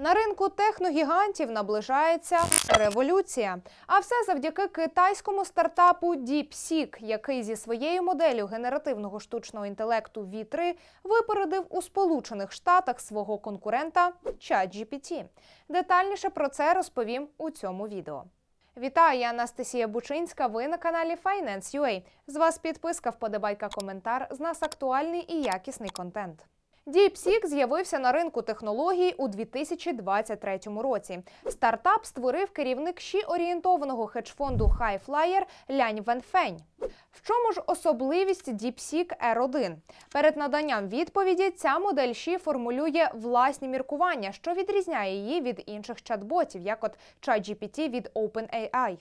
На ринку техногігантів наближається революція. А все завдяки китайському стартапу DeepSeek, який зі своєю моделлю генеративного штучного інтелекту V3 випередив у Сполучених Штатах свого конкурента ChatGPT. Детальніше про це розповім у цьому відео. Вітаю, я Анастасія Бучинська. Ви на каналі Finance.ua. З вас підписка, вподобайка, коментар. З нас актуальний і якісний контент. DeepSeek з'явився на ринку технологій у 2023 році. Стартап створив керівник щі орієнтованого хедж-фонду Highflyer Лянь Венфень. В чому ж особливість DeepSeek R1? Перед наданням відповіді ця модель щі формулює власні міркування, що відрізняє її від інших чат-ботів, як от ChatGPT від OpenAI.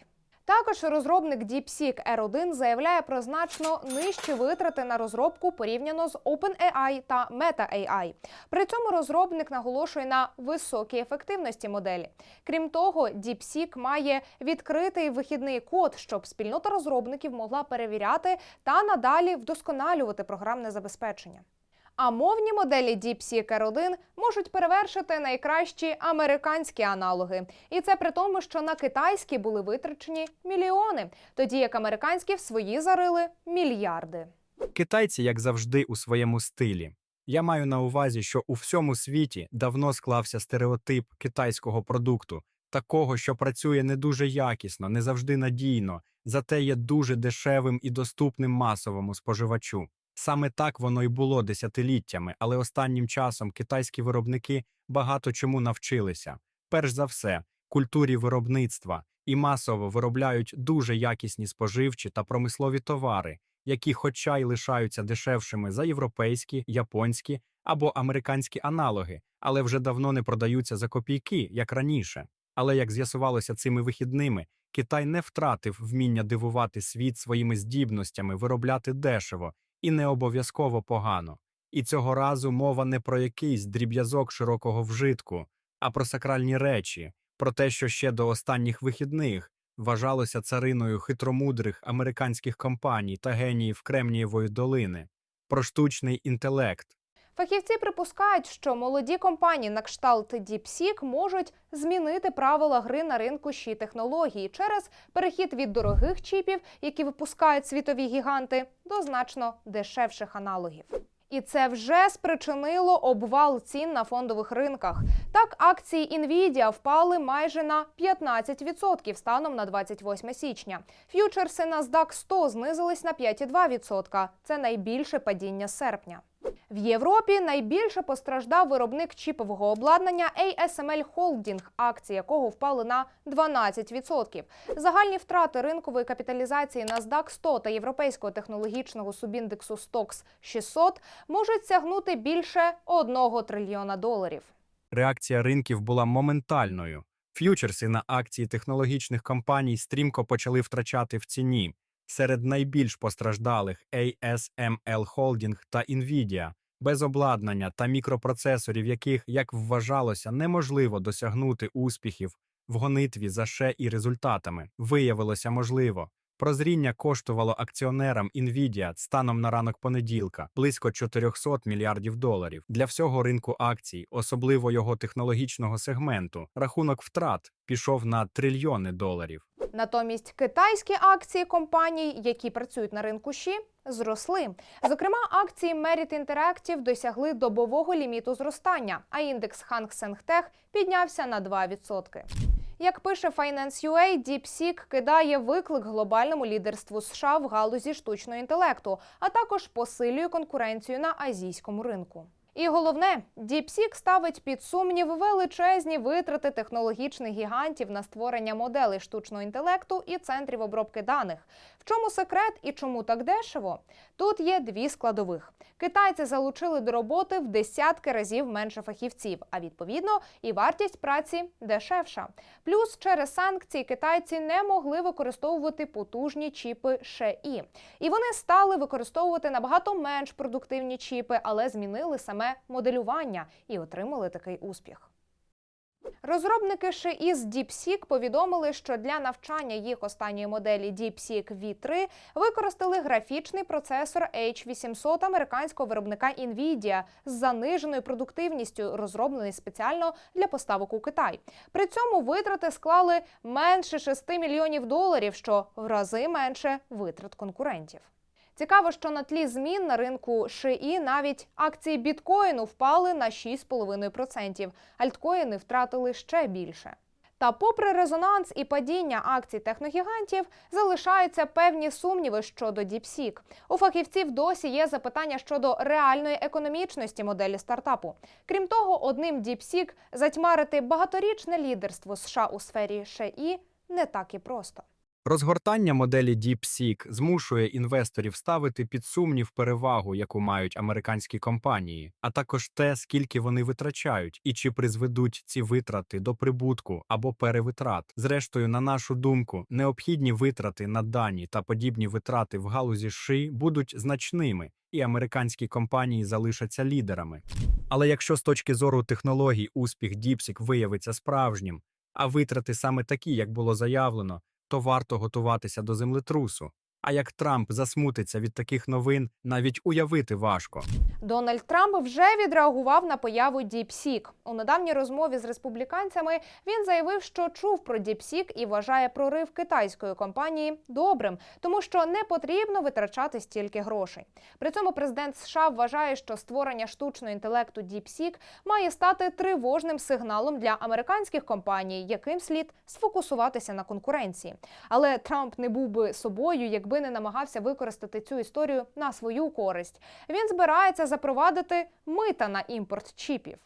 Також розробник DeepSeek R1 заявляє про значно нижчі витрати на розробку порівняно з OpenAI та MetaAI. При цьому розробник наголошує на високій ефективності моделі. Крім того, DeepSeek має відкритий вихідний код, щоб спільнота розробників могла перевіряти та надалі вдосконалювати програмне забезпечення. А мовні моделі DeepSeek R1 можуть перевершити найкращі американські аналоги. І це при тому, що на китайські були витрачені мільйони, тоді як американські в свої зарили мільярди. Китайці, як завжди, у своєму стилі. Я маю на увазі, що у всьому світі давно склався стереотип китайського продукту, такого, що працює не дуже якісно, не завжди надійно, зате є дуже дешевим і доступним масовому споживачу. Саме так воно й було десятиліттями, але останнім часом китайські виробники багато чому навчилися. Перш за все, культурі виробництва і масово виробляють дуже якісні споживчі та промислові товари, які хоча й лишаються дешевшими за європейські, японські або американські аналоги, але вже давно не продаються за копійки, як раніше. Але як з'ясувалося цими вихідними, Китай не втратив вміння дивувати світ своїми здібностями, виробляти дешево і не обов'язково погано. І цього разу мова не про якийсь дріб'язок широкого вжитку, а про сакральні речі, про те, що ще до останніх вихідних вважалося цариною хитромудрих американських компаній та геніїв Кремнієвої долини, про штучний інтелект. Фахівці припускають, що молоді компанії на кшталт DeepSeek можуть змінити правила гри на ринку щі технології через перехід від дорогих чіпів, які випускають світові гіганти, до значно дешевших аналогів. І це вже спричинило обвал цін на фондових ринках. Так, акції Nvidia впали майже на 15% станом на 28 січня. Ф'ючерси NASDAQ 100 знизились на 5,2%. Це найбільше падіння серпня. В Європі найбільше постраждав виробник чіпового обладнання ASML Holding, акції якого впали на 12%. Загальні втрати ринкової капіталізації NASDAQ 100 та європейського технологічного субіндексу STOXX 600 можуть сягнути більше 1 трильйона доларів. Реакція ринків була моментальною. Ф'ючерси на акції технологічних компаній стрімко почали втрачати в ціні. Серед найбільш постраждалих ASML Holding та Nvidia, без обладнання та мікропроцесорів, яких, як вважалося, неможливо досягнути успіхів в гонитві за ще і результатами, виявилося можливо. Прозріння коштувало акціонерам Nvidia станом на ранок понеділка близько 400 мільярдів доларів. Для всього ринку акцій, особливо його технологічного сегменту, рахунок втрат пішов на трильйони доларів. Натомість китайські акції компаній, які працюють на ринку щі, зросли. Зокрема, акції Merit Interactive досягли добового ліміту зростання, а індекс Hang Seng Tech піднявся на 2%. Як пише Finance.ua, DeepSeek кидає виклик глобальному лідерству США в галузі штучного інтелекту, а також посилює конкуренцію на азійському ринку. І головне, DeepSeek ставить під сумнів величезні витрати технологічних гігантів на створення моделей штучного інтелекту і центрів обробки даних. В чому секрет і чому так дешево? Тут є дві складових. Китайці залучили до роботи в десятки разів менше фахівців, а відповідно і вартість праці дешевша. Плюс через санкції китайці не могли використовувати потужні чіпи ШЕІ. І вони стали використовувати набагато менш продуктивні чіпи, але змінили саме моделювання і отримали такий успіх. Розробники ШІ з DeepSeek повідомили, що для навчання їх останньої моделі DeepSeek V3 використали графічний процесор H800 американського виробника Nvidia з заниженою продуктивністю, розроблений спеціально для поставок у Китай. При цьому витрати склали менше 6 мільйонів доларів, що в рази менше витрат конкурентів. Цікаво, що на тлі змін на ринку ШІ навіть акції біткоїну впали на 6,5%. Альткоїни втратили ще більше. Та, попри резонанс і падіння акцій техногігантів, залишаються певні сумніви щодо DeepSeek. У фахівців досі є запитання щодо реальної економічності моделі стартапу. Крім того, одним DeepSeek затьмарити багаторічне лідерство США у сфері ШІ не так і просто. Розгортання моделі DeepSeek змушує інвесторів ставити під сумнів перевагу, яку мають американські компанії, а також те, скільки вони витрачають, і чи призведуть ці витрати до прибутку або перевитрат. Зрештою, на нашу думку, необхідні витрати на дані та подібні витрати в галузі ШИ будуть значними, і американські компанії залишаться лідерами. Але якщо з точки зору технологій успіх DeepSeek виявиться справжнім, а витрати саме такі, як було заявлено, то варто готуватися до землетрусу. А як Трамп засмутиться від таких новин, навіть уявити важко. Дональд Трамп вже відреагував на появу DeepSeek. У недавній розмові з республіканцями він заявив, що чув про DeepSeek і вважає прорив китайської компанії добрим, тому що не потрібно витрачати стільки грошей. При цьому президент США вважає, що створення штучного інтелекту DeepSeek має стати тривожним сигналом для американських компаній, яким слід сфокусуватися на конкуренції. Але Трамп не був би собою, якби не намагався використати цю історію на свою користь. Він збирається запровадити мита на імпорт чіпів.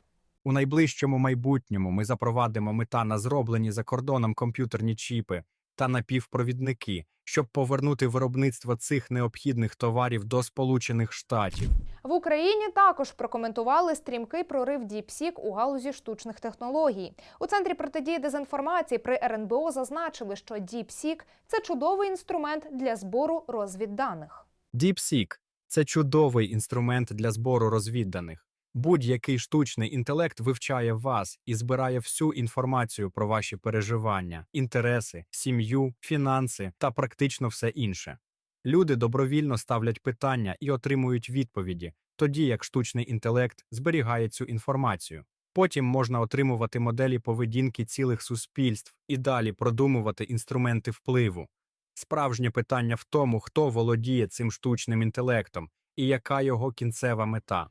У найближчому майбутньому ми запровадимо мета на зроблені за кордоном комп'ютерні чіпи та напівпровідники, щоб повернути виробництво цих необхідних товарів до Сполучених Штатів. В Україні також прокоментували стрімкий прорив DeepSeek у галузі штучних технологій. У центрі протидії дезінформації при РНБО зазначили, що DeepSeek – це чудовий інструмент для збору розвідданих. DeepSeek – це чудовий інструмент для збору розвідданих. Будь-який штучний інтелект вивчає вас і збирає всю інформацію про ваші переживання, інтереси, сім'ю, фінанси та практично все інше. Люди добровільно ставлять питання і отримують відповіді, тоді як штучний інтелект зберігає цю інформацію. Потім можна отримувати моделі поведінки цілих суспільств і далі продумувати інструменти впливу. Справжнє питання в тому, хто володіє цим штучним інтелектом і яка його кінцева мета.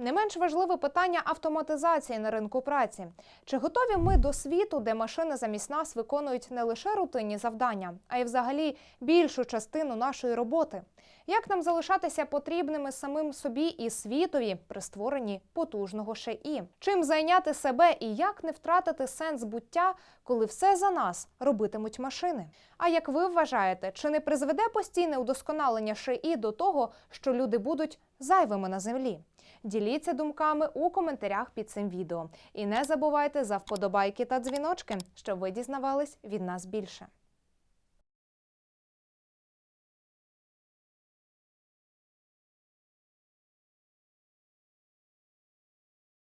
Не менш важливе питання автоматизації на ринку праці. Чи готові ми до світу, де машини замість нас виконують не лише рутинні завдання, а й взагалі більшу частину нашої роботи? Як нам залишатися потрібними самим собі і світові при створенні потужного ШІ? Чим зайняти себе і як не втратити сенс буття, коли все за нас робитимуть машини? А як ви вважаєте, чи не призведе постійне удосконалення ШІ до того, що люди будуть зайвими на землі? Діліться думками у коментарях під цим відео. І не забувайте за вподобайки та дзвіночки, щоб ви дізнавались від нас більше.